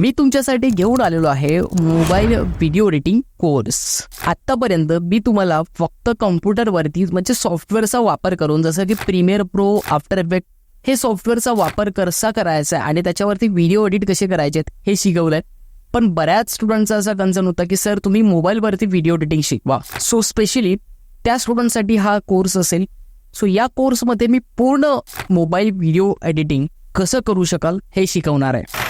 मी तुमच्यासाठी घेऊन आलेलो आहे मोबाईल व्हिडिओ एडिटिंग कोर्स. आत्तापर्यंत मी तुम्हाला फक्त कम्प्युटरवरती म्हणजे सॉफ्टवेअरचा वापर करून जसं की प्रीमियर प्रो आफ्टर इफेक्ट हे सॉफ्टवेअरचा वापर कसा करायचा आहे आणि त्याच्यावरती व्हिडिओ एडिट कसे करायचे हे शिकवलंय. पण बऱ्याच स्टुडंटचा असा कन्सर्न होता की सर तुम्ही मोबाईलवरती व्हिडिओ एडिटिंग शिकवा. सो स्पेशली त्या स्टुडंटसाठी हा कोर्स असेल. सो या कोर्समध्ये मी पूर्ण मोबाईल व्हिडिओ एडिटिंग कसं करू शकाल हे शिकवणार आहे.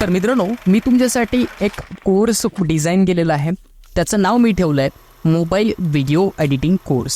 तर मित्रांनो मी तुमच्यासाठी एक कोर्स डिझाईन केलेला आहे. त्याचं नाव मी ठेवलं आहे mobile video editing course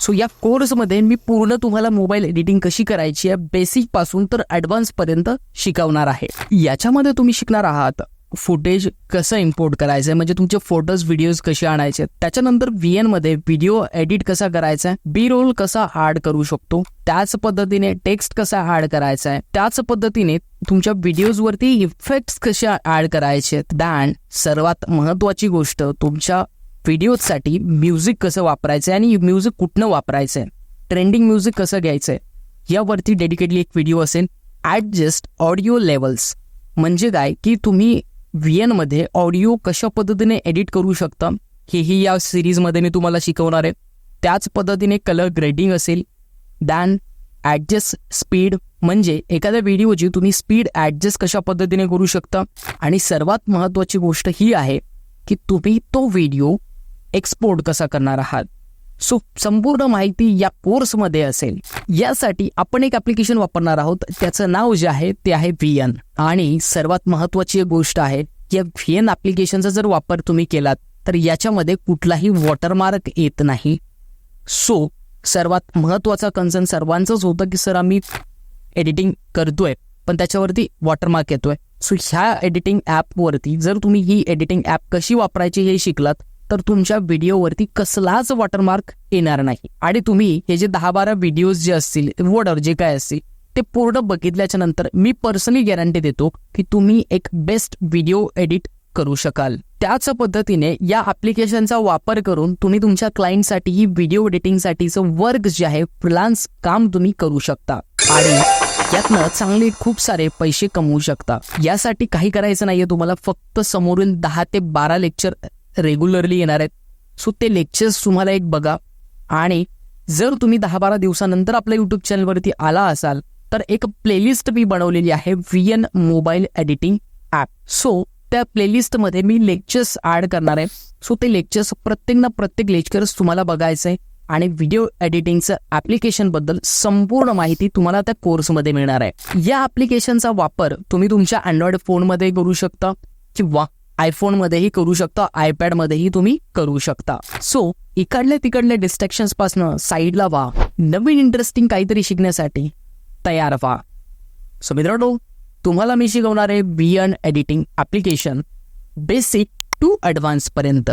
so या कोर्समध्ये मी पूर्ण तुम्हाला मोबाईल एडिटिंग कशी करायची आहे बेसिकपासून तर ॲडव्हान्सपर्यंत शिकवणार आहे. याच्यामध्ये तुम्ही शिकणार आहात फुटेज कसं इम्पोर्ट करायचं आहे म्हणजे तुमचे फोटोज व्हिडिओज कसे आणायचे? त्याच्यानंतर व्ही एनमध्ये व्हिडिओ एडिट कसा करायचा आहे बी रोल कसा ॲड करू शकतो? त्याच पद्धतीने टेक्स्ट कसा ॲड करायचा आहे त्याच पद्धतीने तुमच्या व्हिडिओजवरती इफेक्ट्स कसे ॲड करायचे? दॅन सर्वात महत्वाची गोष्ट तुमच्या व्हिडिओजसाठी म्युझिक कसं वापरायचं आहे आणि म्युझिक कुठनं वापरायचं आहे ट्रेंडिंग म्युझिक कसं घ्यायचं आहे यावरती डेडिकेटली एक व्हिडिओ असेल. ॲडजस्ट ऑडिओ लेवल्स म्हणजे काय? की तुम्ही व्हीएनमध्ये ऑडिओ कशा पद्धतीने एडिट करू शकता हेही या सिरीजमध्ये मी तुम्हाला शिकवणार आहे. त्याच पद्धतीने कलर ग्रेडिंग असेल. दॅन ॲडजस्ट स्पीड म्हणजे एखाद्या व्हिडिओची तुम्ही स्पीड ॲडजस्ट कशा पद्धतीने करू शकता. आणि सर्वात महत्त्वाची गोष्ट ही आहे की तुम्ही तो व्हिडिओ एक्सपोर्ट कसा करणार आहात. सो संपूर्ण माहिती या कोर्समध्ये असेल. यासाठी आपण एक ॲप्लिकेशन वापरणार आहोत. त्याचं नाव जे आहे ते आहे व्ही एन आणि सर्वात महत्त्वाची एक गोष्ट आहे या व्ही एन ॲप्लिकेशनचा जर वापर तुम्ही केलात तर याच्यामध्ये कुठलाही वॉटरमार्क येत नाही. सो सर्वात महत्त्वाचा कन्सर्न सर्वांचंच होतं की सर आम्ही एडिटिंग करतोय पण त्याच्यावरती वॉटरमार्क येतोय. सो ह्या एडिटिंग ॲपवरती जर तुम्ही ही एडिटिंग ॲप कशी वापरायची हे शिकलात तर तुमच्या व्हिडिओवरती कसलाच वॉटरमार्क येणार नाही. आणि तुम्ही हे जे दहा बारा व्हिडिओज जे असतील वॉटर जे काय असतील ते पूर्ण बघितल्याच्या नंतर मी पर्सनली गॅरंटी देतो की तुम्ही एक बेस्ट व्हिडिओ एडिट करू शकाल. त्याच पद्धतीने या ॲप्लिकेशनचा वापर करून तुम्ही तुमच्या क्लायंटसाठी ही व्हिडिओ एडिटिंगसाठीचं वर्क जे आहे फ्रिलान्स काम तुम्ही करू शकता. आणि यातनं चांगले खूप सारे पैसे कमवू शकता. यासाठी काही करायचं नाहीये तुम्हाला फक्त समोरील दहा ते बारा लेक्चर रेग्युलरली येणार आहेत. सो ते लेक्चर्स तुम्हाला एक बघा. आणि जर तुम्ही दहा बारा दिवसानंतर आपल्या यूट्यूब चॅनलवरती आला असाल तर एक प्लेलिस्ट मी बनवलेली आहे V N mobile editing app so त्या प्लेलिस्टमध्ये मी लेक्चर्स ॲड करणार आहे. सो ते लेक्चर्स प्रत्येक ना प्रत्येक लेक्चर्स तुम्हाला बघायचं आहे. आणि व्हिडिओ एडिटिंगचं ॲप्लिकेशनबद्दल संपूर्ण माहिती तुम्हाला त्या कोर्समध्ये मिळणार आहे. या ॲप्लिकेशनचा वापर तुम्ही तुमच्या अँड्रॉइड फोनमध्ये करू शकता किंवा आयफोनमध्येही करू शकता आयपॅडमध्येही तुम्ही करू शकता. सो इकडल्या तिकडल्या डिस्ट्रॅक्शन्सपासनं साईडला व्हा. नवीन इंटरेस्टिंग काहीतरी शिकण्यासाठी तयार व्हा. सो मित्रांनो तुम्हाला मी शिकवणार आहे एडिटिंग ॲप्लिकेशन बेसिक टू ॲडव्हान्सपर्यंत